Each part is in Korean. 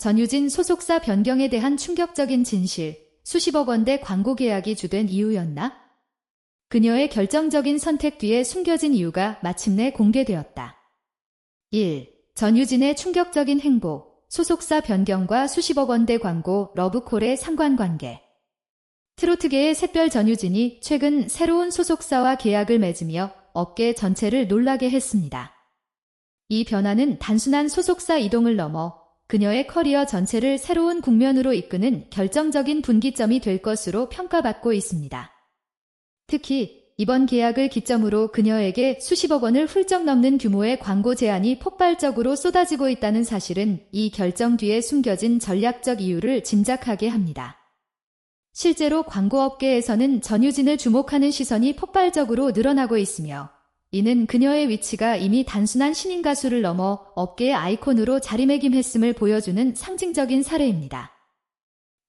전유진 소속사 변경에 대한 충격적인 진실, 수십억 원대 광고 계약이 주된 이유였나? 그녀의 결정적인 선택 뒤에 숨겨진 이유가 마침내 공개되었다. 1. 전유진의 충격적인 행보, 소속사 변경과 수십억 원대 광고, 러브콜의 상관관계. 트로트계의 샛별 전유진이 최근 새로운 소속사와 계약을 맺으며 업계 전체를 놀라게 했습니다. 이 변화는 단순한 소속사 이동을 넘어 그녀의 커리어 전체를 새로운 국면으로 이끄는 결정적인 분기점이 될 것으로 평가받고 있습니다. 특히 이번 계약을 기점으로 그녀에게 수십억 원을 훌쩍 넘는 규모의 광고 제안이 폭발적으로 쏟아지고 있다는 사실은 이 결정 뒤에 숨겨진 전략적 이유를 짐작하게 합니다. 실제로 광고업계에서는 전유진을 주목하는 시선이 폭발적으로 늘어나고 있으며 이는 그녀의 위치가 이미 단순한 신인 가수를 넘어 업계의 아이콘으로 자리매김했음을 보여주는 상징적인 사례입니다.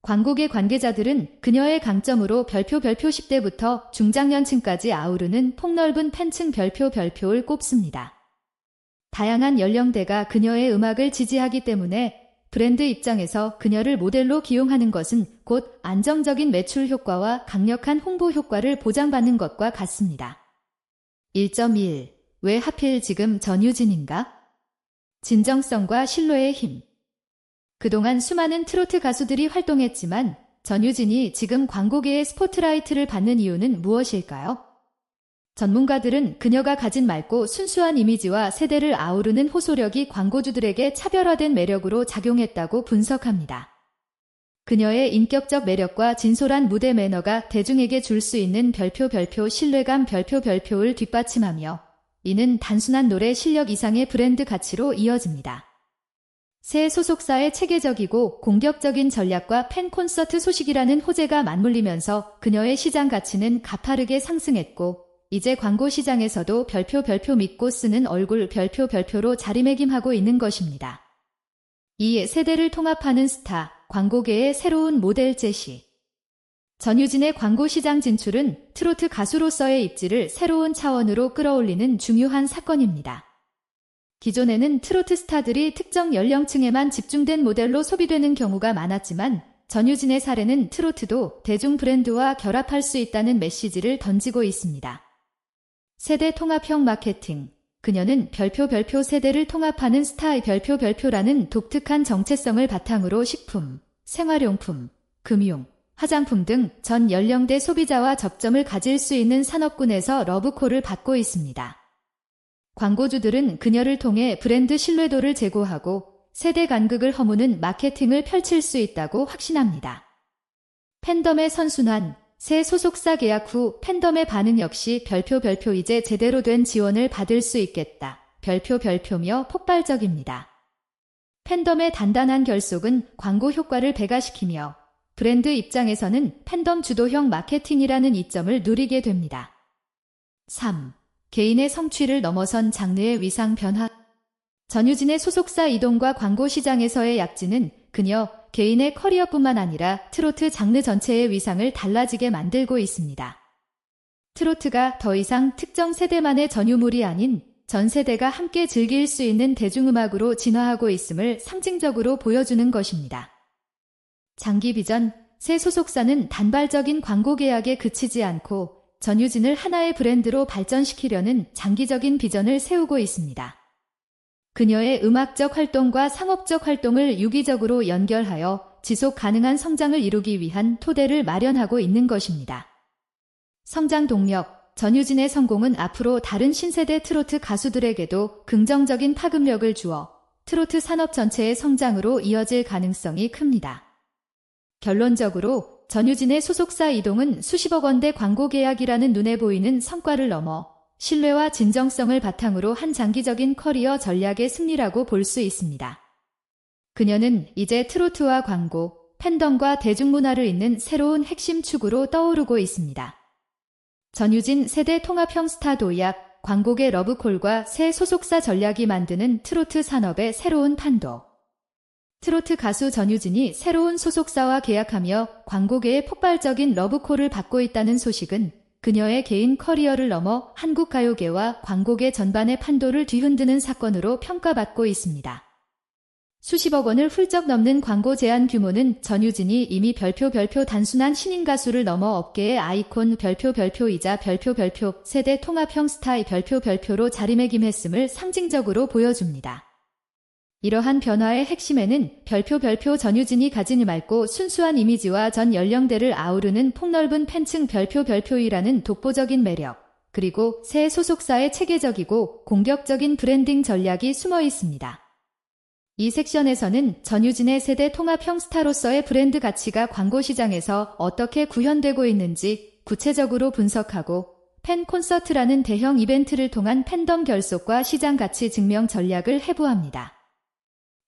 광고계 관계자들은 그녀의 강점으로 별표 별표 10대부터 중장년층까지 아우르는 폭넓은 팬층 별표 별표를 꼽습니다. 다양한 연령대가 그녀의 음악을 지지하기 때문에 브랜드 입장에서 그녀를 모델로 기용하는 것은 곧 안정적인 매출 효과와 강력한 홍보 효과를 보장받는 것과 같습니다. 1.1. 왜 하필 지금 전유진인가? 진정성과 신뢰의 힘. 그동안 수많은 트로트 가수들이 활동했지만 전유진이 지금 광고계의 스포트라이트를 받는 이유는 무엇일까요? 전문가들은 그녀가 가진 맑고 순수한 이미지와 세대를 아우르는 호소력이 광고주들에게 차별화된 매력으로 작용했다고 분석합니다. 그녀의 인격적 매력과 진솔한 무대 매너가 대중에게 줄 수 있는 별표 별표 신뢰감 별표 별표를 뒷받침하며 이는 단순한 노래 실력 이상의 브랜드 가치로 이어집니다. 새 소속사의 체계적이고 공격적인 전략과 팬 콘서트 소식이라는 호재가 맞물리면서 그녀의 시장 가치는 가파르게 상승했고 이제 광고 시장에서도 별표 별표 믿고 쓰는 얼굴 별표 별표로 자리매김하고 있는 것입니다. 이 세대를 통합하는 스타, 광고계의 새로운 모델 제시. 전유진의 광고 시장 진출은 트로트 가수로서의 입지를 새로운 차원으로 끌어올리는 중요한 사건입니다. 기존에는 트로트 스타들이 특정 연령층에만 집중된 모델로 소비되는 경우가 많았지만 전유진의 사례는 트로트도 대중 브랜드와 결합할 수 있다는 메시지를 던지고 있습니다. 세대 통합형 마케팅. 그녀는 별표 별표 세대를 통합하는 스타의 별표 별표라는 독특한 정체성을 바탕으로 식품, 생활용품, 금융, 화장품 등 전 연령대 소비자와 접점을 가질 수 있는 산업군에서 러브콜을 받고 있습니다. 광고주들은 그녀를 통해 브랜드 신뢰도를 제고하고 세대 간극을 허무는 마케팅을 펼칠 수 있다고 확신합니다. 팬덤의 선순환, 새 소속사 계약 후 팬덤의 반응 역시 별표 별표 이제 제대로 된 지원을 받을 수 있겠다. 별표 별표며 폭발적입니다. 팬덤의 단단한 결속은 광고 효과를 배가시키며 브랜드 입장에서는 팬덤 주도형 마케팅이라는 이점을 누리게 됩니다. 3. 개인의 성취를 넘어선 장르의 위상 변화 전유진의 소속사 이동과 광고 시장에서의 약진은 그녀 개인의 커리어뿐만 아니라 트로트 장르 전체의 위상을 달라지게 만들고 있습니다. 트로트가 더 이상 특정 세대만의 전유물이 아닌 전 세대가 함께 즐길 수 있는 대중음악으로 진화하고 있음을 상징적으로 보여주는 것입니다. 장기 비전, 새 소속사는 단발적인 광고 계약에 그치지 않고 전유진을 하나의 브랜드로 발전시키려는 장기적인 비전을 세우고 있습니다. 그녀의 음악적 활동과 상업적 활동을 유기적으로 연결하여 지속 가능한 성장을 이루기 위한 토대를 마련하고 있는 것입니다. 성장 동력, 전유진의 성공은 앞으로 다른 신세대 트로트 가수들에게도 긍정적인 파급력을 주어 트로트 산업 전체의 성장으로 이어질 가능성이 큽니다. 결론적으로 전유진의 소속사 이동은 수십억 원대 광고 계약이라는 눈에 보이는 성과를 넘어 신뢰와 진정성을 바탕으로 한 장기적인 커리어 전략의 승리라고 볼 수 있습니다. 그녀는 이제 트로트와 광고, 팬덤과 대중문화를 잇는 새로운 핵심 축으로 떠오르고 있습니다. 전유진 세대 통합형 스타 도약, 광고계 러브콜과 새 소속사 전략이 만드는 트로트 산업의 새로운 판도. 트로트 가수 전유진이 새로운 소속사와 계약하며 광고계의 폭발적인 러브콜을 받고 있다는 소식은 그녀의 개인 커리어를 넘어 한국 가요계와 광고계 전반의 판도를 뒤흔드는 사건으로 평가받고 있습니다. 수십억 원을 훌쩍 넘는 광고 제안 규모는 전유진이 이미 별표 별표 단순한 신인 가수를 넘어 업계의 아이콘 별표 별표이자 별표 별표 세대 통합형 스타의 별표 별표로 자리매김했음을 상징적으로 보여줍니다. 이러한 변화의 핵심에는 별표 별표 전유진이 가진 맑고 순수한 이미지와 전 연령대를 아우르는 폭넓은 팬층 별표 별표이라는 독보적인 매력, 그리고 새 소속사의 체계적이고 공격적인 브랜딩 전략이 숨어 있습니다. 이 섹션에서는 전유진의 세대 통합형 스타로서의 브랜드 가치가 광고 시장에서 어떻게 구현되고 있는지 구체적으로 분석하고 팬 콘서트라는 대형 이벤트를 통한 팬덤 결속과 시장 가치 증명 전략을 해부합니다.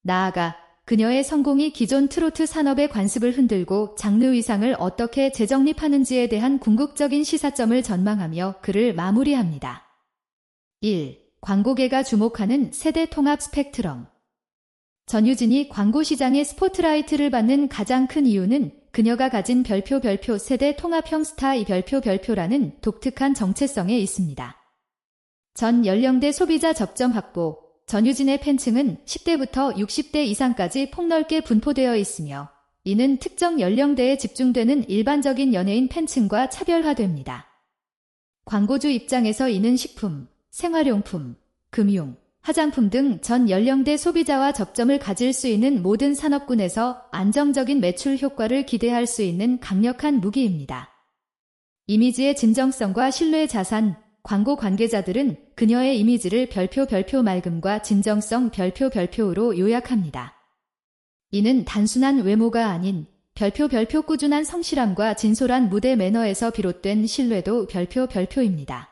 나아가 그녀의 성공이 기존 트로트 산업의 관습을 흔들고 장르 위상을 어떻게 재정립하는지에 대한 궁극적인 시사점을 전망하며 그를 마무리합니다. 1. 광고계가 주목하는 세대 통합 스펙트럼 전유진이 광고 시장의 스포트라이트를 받는 가장 큰 이유는 그녀가 가진 별표 별표 세대 통합형 스타의 별표 별표라는 독특한 정체성에 있습니다. 전 연령대 소비자 접점 확보, 전유진의 팬층은 10대부터 60대 이상까지 폭넓게 분포되어 있으며 이는 특정 연령대에 집중되는 일반적인 연예인 팬층과 차별화됩니다. 광고주 입장에서 이는 식품, 생활용품, 금융, 화장품 등 전 연령대 소비자와 접점을 가질 수 있는 모든 산업군에서 안정적인 매출 효과를 기대할 수 있는 강력한 무기입니다. 이미지의 진정성과 신뢰 자산, 광고 관계자들은 그녀의 이미지를 별표 별표 맑음과 진정성 별표 별표로 요약합니다. 이는 단순한 외모가 아닌 별표 별표 꾸준한 성실함과 진솔한 무대 매너에서 비롯된 신뢰도 별표 별표입니다.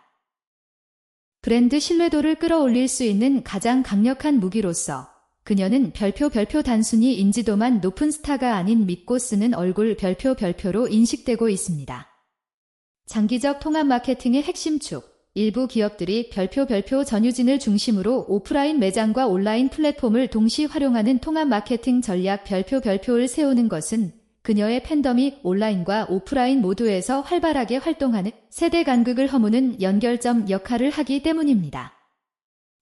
브랜드 신뢰도를 끌어올릴 수 있는 가장 강력한 무기로서 그녀는 별표 별표 단순히 인지도만 높은 스타가 아닌 믿고 쓰는 얼굴 별표 별표로 인식되고 있습니다. 장기적 통합 마케팅의 핵심 축, 일부 기업들이 별표 별표 전유진을 중심으로 오프라인 매장과 온라인 플랫폼을 동시 활용하는 통합 마케팅 전략 별표 별표를 세우는 것은 그녀의 팬덤이 온라인과 오프라인 모두에서 활발하게 활동하는 세대 간극을 허무는 연결점 역할을 하기 때문입니다.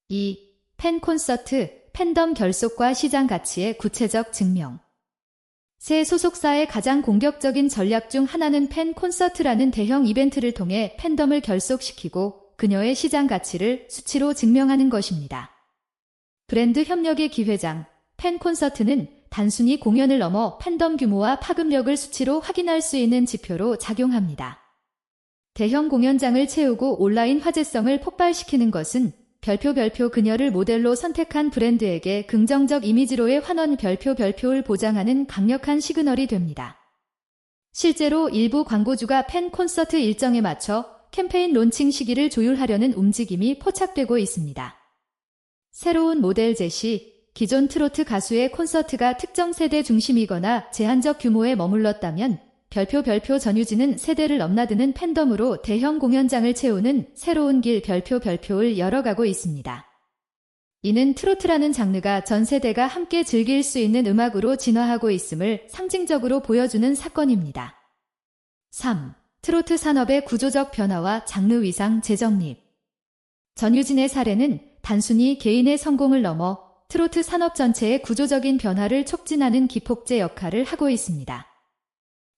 2. 팬 콘서트, 팬덤 결속과 시장 가치의 구체적 증명. 새 소속사의 가장 공격적인 전략 중 하나는 팬 콘서트라는 대형 이벤트를 통해 팬덤을 결속시키고 그녀의 시장 가치를 수치로 증명하는 것입니다. 브랜드 협력의 기회장, 팬 콘서트는 단순히 공연을 넘어 팬덤 규모와 파급력을 수치로 확인할 수 있는 지표로 작용합니다. 대형 공연장을 채우고 온라인 화제성을 폭발시키는 것은 별표 별표 그녀를 모델로 선택한 브랜드에게 긍정적 이미지로의 환원 별표 별표를 보장하는 강력한 시그널이 됩니다. 실제로 일부 광고주가 팬 콘서트 일정에 맞춰 캠페인 론칭 시기를 조율하려는 움직임이 포착되고 있습니다. 새로운 모델 제시, 기존 트로트 가수의 콘서트가 특정 세대 중심이거나 제한적 규모에 머물렀다면 별표 별표 전유진은 세대를 넘나드는 팬덤으로 대형 공연장을 채우는 새로운 길 별표 별표를 열어가고 있습니다. 이는 트로트라는 장르가 전 세대가 함께 즐길 수 있는 음악으로 진화하고 있음을 상징적으로 보여주는 사건입니다. 3. 트로트 산업의 구조적 변화와 장르 위상 재정립 전유진의 사례는 단순히 개인의 성공을 넘어 트로트 산업 전체의 구조적인 변화를 촉진하는 기폭제 역할을 하고 있습니다.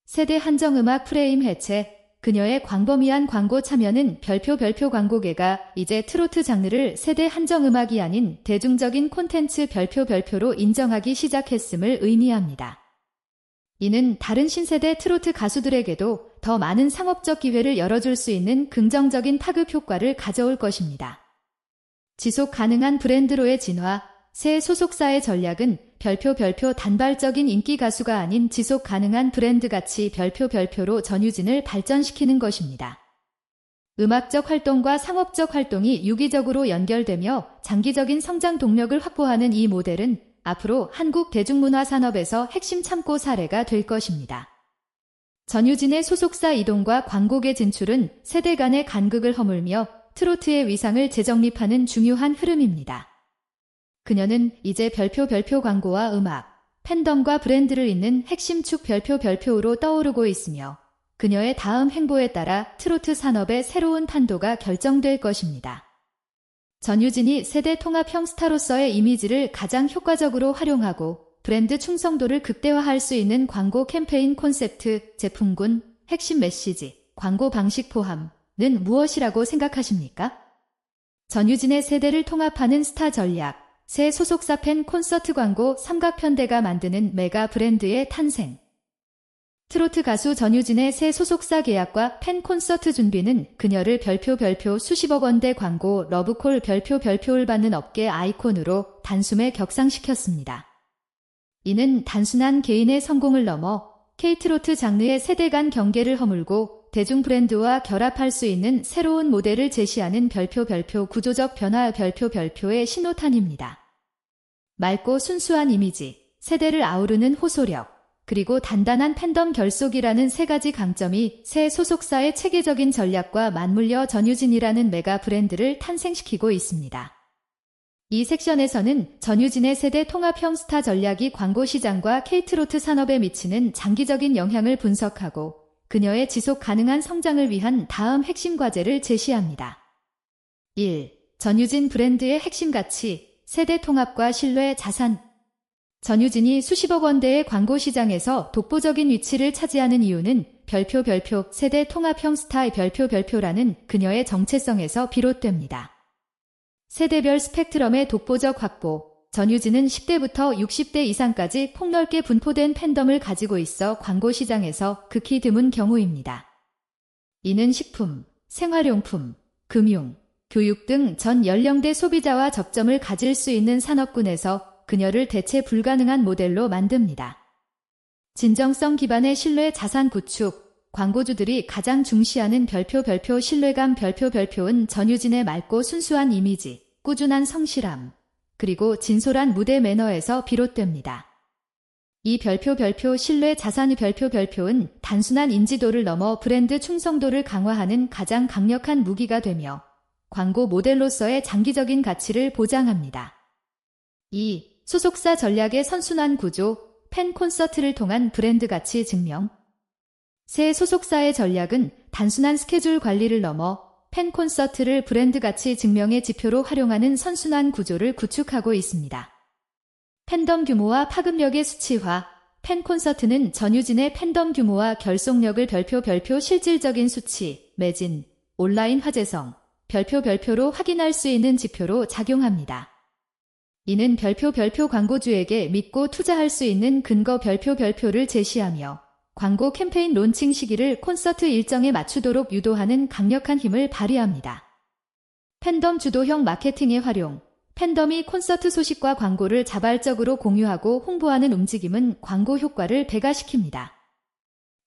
세대 한정음악 프레임 해체, 그녀의 광범위한 광고 참여는 별표 별표 광고계가 이제 트로트 장르를 세대 한정음악이 아닌 대중적인 콘텐츠 별표 별표로 인정하기 시작했음을 의미합니다. 이는 다른 신세대 트로트 가수들에게도 더 많은 상업적 기회를 열어줄 수 있는 긍정적인 파급 효과를 가져올 것입니다. 지속 가능한 브랜드로의 진화, 새 소속사의 전략은 별표 별표 단발적인 인기 가수가 아닌 지속 가능한 브랜드 가치 별표 별표로 전유진을 발전시키는 것입니다. 음악적 활동과 상업적 활동이 유기적으로 연결되며 장기적인 성장 동력을 확보하는 이 모델은 앞으로 한국 대중문화 산업에서 핵심 참고 사례가 될 것입니다. 전유진의 소속사 이동과 광고계 진출은 세대 간의 간극을 허물며 트로트의 위상을 재정립하는 중요한 흐름입니다. 그녀는 이제 별표 별표 광고와 음악, 팬덤과 브랜드를 잇는 핵심 축 별표 별표로 떠오르고 있으며 그녀의 다음 행보에 따라 트로트 산업의 새로운 판도가 결정될 것입니다. 전유진이 세대 통합형 스타로서의 이미지를 가장 효과적으로 활용하고 브랜드 충성도를 극대화할 수 있는 광고 캠페인 콘셉트, 제품군, 핵심 메시지, 광고 방식 포함은 무엇이라고 생각하십니까? 전유진의 세대를 통합하는 스타 전략, 새 소속사 팬 콘서트 광고 삼각편대가 만드는 메가 브랜드의 탄생. 트로트 가수 전유진의 새 소속사 계약과 팬 콘서트 준비는 그녀를 별표 별표 수십억 원대 광고 러브콜 별표 별표를 받는 업계 아이콘으로 단숨에 격상시켰습니다. 이는 단순한 개인의 성공을 넘어 K트로트 장르의 세대 간 경계를 허물고 대중 브랜드와 결합할 수 있는 새로운 모델을 제시하는 별표 별표 구조적 변화 별표 별표의 신호탄입니다. 맑고 순수한 이미지, 세대를 아우르는 호소력, 그리고 단단한 팬덤 결속이라는 세 가지 강점이 새 소속사의 체계적인 전략과 맞물려 전유진이라는 메가 브랜드를 탄생시키고 있습니다. 이 섹션에서는 전유진의 세대 통합형 스타 전략이 광고 시장과 케이트로트 산업에 미치는 장기적인 영향을 분석하고 그녀의 지속 가능한 성장을 위한 다음 핵심 과제를 제시합니다. 1. 전유진 브랜드의 핵심 가치, 세대 통합과 신뢰 자산. 전유진이 수십억 원대의 광고 시장에서 독보적인 위치를 차지하는 이유는 별표 별표 세대 통합형 스타의 별표 별표라는 그녀의 정체성에서 비롯됩니다. 세대별 스펙트럼의 독보적 확보. 전유진은 10대부터 60대 이상까지 폭넓게 분포된 팬덤을 가지고 있어 광고 시장에서 극히 드문 경우입니다. 이는 식품, 생활용품, 금융, 교육 등 전 연령대 소비자와 접점을 가질 수 있는 산업군에서 그녀를 대체 불가능한 모델로 만듭니다. 진정성 기반의 신뢰 자산 구축, 광고주들이 가장 중시하는 별표 별표 신뢰감 별표 별표는 전유진의 맑고 순수한 이미지, 꾸준한 성실함, 그리고 진솔한 무대 매너에서 비롯됩니다. 이 별표 별표 신뢰 자산의 별표 별표는 단순한 인지도를 넘어 브랜드 충성도를 강화하는 가장 강력한 무기가 되며 광고 모델로서의 장기적인 가치를 보장합니다. 2. 소속사 전략의 선순환 구조, 팬 콘서트를 통한 브랜드 가치 증명. 새 소속사의 전략은 단순한 스케줄 관리를 넘어 팬 콘서트를 브랜드 가치 증명의 지표로 활용하는 선순환 구조를 구축하고 있습니다. 팬덤 규모와 파급력의 수치화, 팬 콘서트는 전유진의 팬덤 규모와 결속력을 별표 별표 실질적인 수치, 매진, 온라인 화제성, 별표 별표로 확인할 수 있는 지표로 작용합니다. 이는 별표 별표 광고주에게 믿고 투자할 수 있는 근거 별표 별표를 제시하며 광고 캠페인 론칭 시기를 콘서트 일정에 맞추도록 유도하는 강력한 힘을 발휘합니다. 팬덤 주도형 마케팅의 활용 팬덤이 콘서트 소식과 광고를 자발적으로 공유하고 홍보하는 움직임은 광고 효과를 배가시킵니다.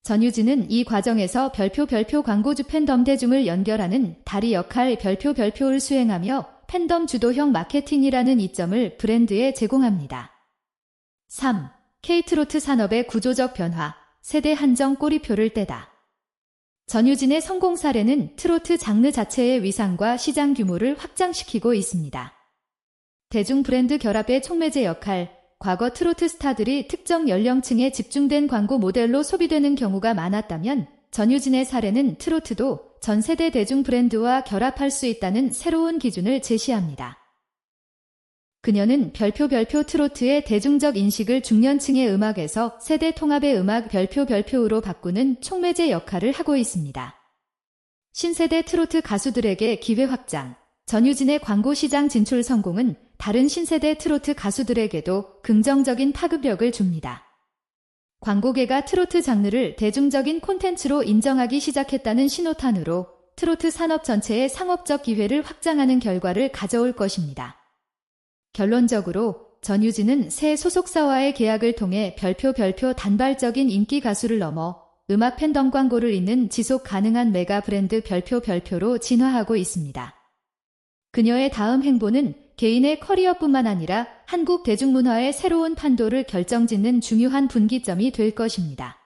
전유진은 이 과정에서 별표 별표 광고주 팬덤 대중을 연결하는 다리 역할 별표 별표를 수행하며 팬덤 주도형 마케팅이라는 이점을 브랜드에 제공합니다. 3. K트로트 산업의 구조적 변화, 세대 한정 꼬리표를 떼다. 전유진의 성공 사례는 트로트 장르 자체의 위상과 시장 규모를 확장시키고 있습니다. 대중 브랜드 결합의 촉매제 역할, 과거 트로트 스타들이 특정 연령층에 집중된 광고 모델로 소비되는 경우가 많았다면 전유진의 사례는 트로트도 전 세대 대중 브랜드와 결합할 수 있다는 새로운 기준을 제시합니다. 그녀는 별표 별표 트로트의 대중적 인식을 중년층의 음악에서 세대 통합의 음악 별표 별표로 바꾸는 촉매제 역할을 하고 있습니다. 신세대 트로트 가수들에게 기회 확장, 전유진의 광고 시장 진출 성공은 다른 신세대 트로트 가수들에게도 긍정적인 파급력을 줍니다. 광고계가 트로트 장르를 대중적인 콘텐츠로 인정하기 시작했다는 신호탄으로 트로트 산업 전체의 상업적 기회를 확장하는 결과를 가져올 것입니다. 결론적으로 전유진은 새 소속사와의 계약을 통해 별표 별표 단발적인 인기 가수를 넘어 음악 팬덤 광고를 잇는 지속 가능한 메가 브랜드 별표 별표로 진화하고 있습니다. 그녀의 다음 행보는 개인의 커리어뿐만 아니라 한국 대중문화의 새로운 판도를 결정짓는 중요한 분기점이 될 것입니다.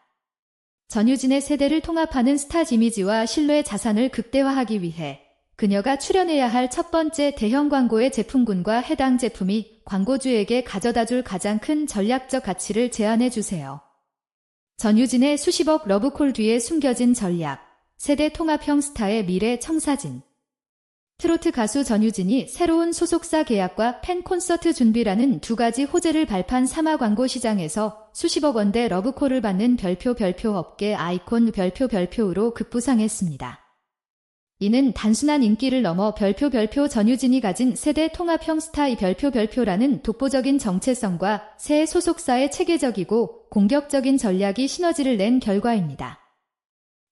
전유진의 세대를 통합하는 스타 이미지와 신뢰 자산을 극대화하기 위해 그녀가 출연해야 할 첫 번째 대형 광고의 제품군과 해당 제품이 광고주에게 가져다 줄 가장 큰 전략적 가치를 제안해 주세요. 전유진의 수십억 러브콜 뒤에 숨겨진 전략, 세대 통합형 스타의 미래 청사진. 트로트 가수 전유진이 새로운 소속사 계약과 팬 콘서트 준비라는 두 가지 호재를 발판 삼아 광고 시장에서 수십억 원대 러브콜을 받는 별표 별표 업계 아이콘 별표 별표로 급부상했습니다. 이는 단순한 인기를 넘어 별표 별표 전유진이 가진 세대 통합형 스타의 별표 별표라는 독보적인 정체성과 새 소속사의 체계적이고 공격적인 전략이 시너지를 낸 결과입니다.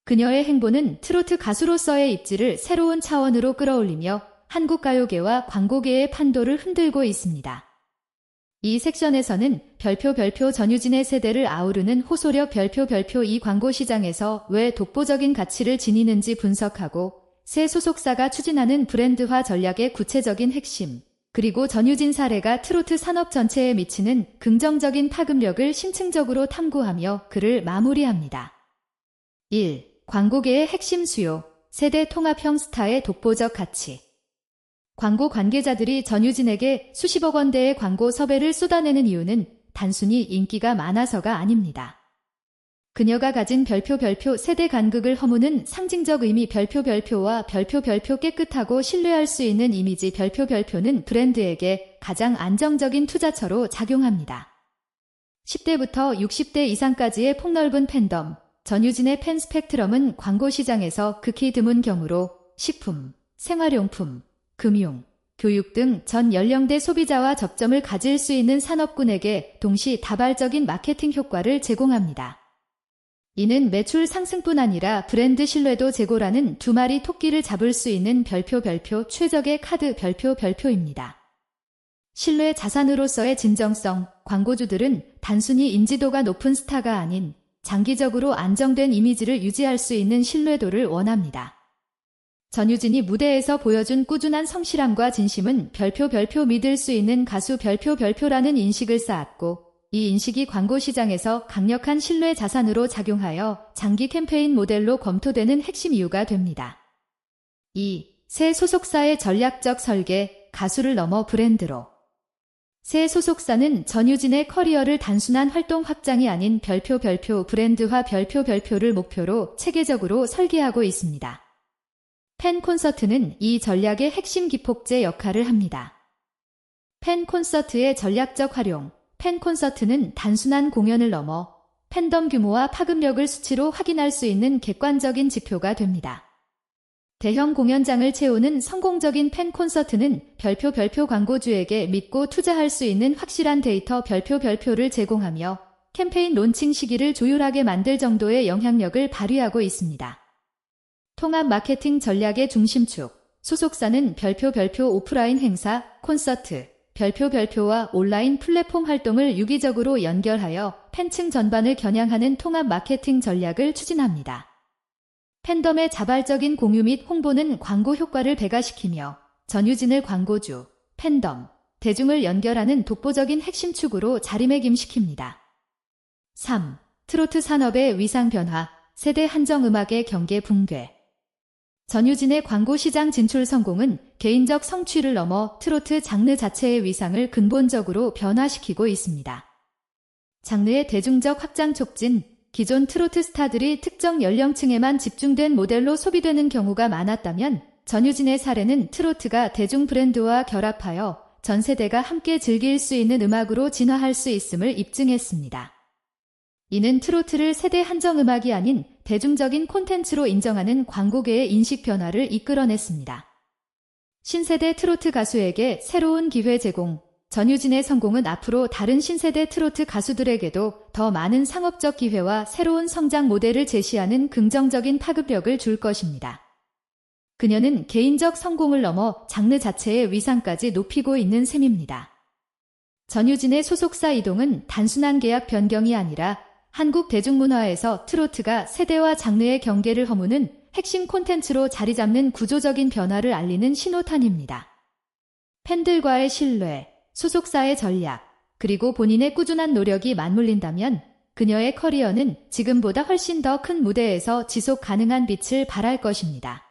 그녀의 행보는 트로트 가수로서의 입지를 새로운 차원으로 끌어올리며 한국 가요계와 광고계의 판도를 흔들고 있습니다. 이 섹션에서는 별표 별표 전유진의 세대를 아우르는 호소력 별표 별표 이 광고 시장에서 왜 독보적인 가치를 지니는지 분석하고 새 소속사가 추진하는 브랜드화 전략의 구체적인 핵심, 그리고 전유진 사례가 트로트 산업 전체에 미치는 긍정적인 파급력을 심층적으로 탐구하며 그를 마무리합니다. 1. 광고계의 핵심 수요, 세대 통합형 스타의 독보적 가치. 광고 관계자들이 전유진에게 수십억 원대의 광고 섭외를 쏟아내는 이유는 단순히 인기가 많아서가 아닙니다. 그녀가 가진 별표 별표 세대 간극을 허무는 상징적 의미 별표 별표와 별표 별표 깨끗하고 신뢰할 수 있는 이미지 별표 별표는 브랜드에게 가장 안정적인 투자처로 작용합니다. 10대부터 60대 이상까지의 폭넓은 팬덤, 전유진의 팬 스펙트럼은 광고 시장에서 극히 드문 경우로 식품, 생활용품, 금융, 교육 등 전 연령대 소비자와 접점을 가질 수 있는 산업군에게 동시 다발적인 마케팅 효과를 제공합니다. 이는 매출 상승뿐 아니라 브랜드 신뢰도 제고라는 두 마리 토끼를 잡을 수 있는 별표 별표 최적의 카드 별표 별표입니다. 신뢰 자산으로서의 진정성, 광고주들은 단순히 인지도가 높은 스타가 아닌 장기적으로 안정된 이미지를 유지할 수 있는 신뢰도를 원합니다. 전유진이 무대에서 보여준 꾸준한 성실함과 진심은 별표 별표 믿을 수 있는 가수 별표 별표라는 인식을 쌓았고 이 인식이 광고 시장에서 강력한 신뢰 자산으로 작용하여 장기 캠페인 모델로 검토되는 핵심 이유가 됩니다. 2. 새 소속사의 전략적 설계, 가수를 넘어 브랜드로 새 소속사는 전유진의 커리어를 단순한 활동 확장이 아닌 별표 별표 브랜드화 별표 별표를 목표로 체계적으로 설계하고 있습니다. 팬 콘서트는 이 전략의 핵심 기폭제 역할을 합니다. 팬 콘서트의 전략적 활용 팬 콘서트는 단순한 공연을 넘어 팬덤 규모와 파급력을 수치로 확인할 수 있는 객관적인 지표가 됩니다. 대형 공연장을 채우는 성공적인 팬 콘서트는 별표 별표 광고주에게 믿고 투자할 수 있는 확실한 데이터 별표 별표를 제공하며 캠페인 론칭 시기를 조율하게 만들 정도의 영향력을 발휘하고 있습니다. 통합 마케팅 전략의 중심축, 소속사는 별표 별표 오프라인 행사, 콘서트, 별표 별표와 온라인 플랫폼 활동을 유기적으로 연결하여 팬층 전반을 겨냥하는 통합 마케팅 전략을 추진합니다. 팬덤의 자발적인 공유 및 홍보는 광고 효과를 배가시키며 전유진을 광고주, 팬덤, 대중을 연결하는 독보적인 핵심 축으로 자리매김시킵니다. 3. 트로트 산업의 위상 변화, 세대 한정 음악의 경계 붕괴. 전유진의 광고 시장 진출 성공은 개인적 성취를 넘어 트로트 장르 자체의 위상을 근본적으로 변화시키고 있습니다. 장르의 대중적 확장 촉진, 기존 트로트 스타들이 특정 연령층에만 집중된 모델로 소비되는 경우가 많았다면 전유진의 사례는 트로트가 대중 브랜드와 결합하여 전 세대가 함께 즐길 수 있는 음악으로 진화할 수 있음을 입증했습니다. 이는 트로트를 세대 한정 음악이 아닌 대중적인 콘텐츠로 인정하는 광고계의 인식 변화를 이끌어냈습니다. 신세대 트로트 가수에게 새로운 기회 제공, 전유진의 성공은 앞으로 다른 신세대 트로트 가수들에게도 더 많은 상업적 기회와 새로운 성장 모델을 제시하는 긍정적인 파급력을 줄 것입니다. 그녀는 개인적 성공을 넘어 장르 자체의 위상까지 높이고 있는 셈입니다. 전유진의 소속사 이동은 단순한 계약 변경이 아니라 한국 대중문화에서 트로트가 세대와 장르의 경계를 허무는 핵심 콘텐츠로 자리 잡는 구조적인 변화를 알리는 신호탄입니다. 팬들과의 신뢰, 소속사의 전략, 그리고 본인의 꾸준한 노력이 맞물린다면 그녀의 커리어는 지금보다 훨씬 더 큰 무대에서 지속 가능한 빛을 발할 것입니다.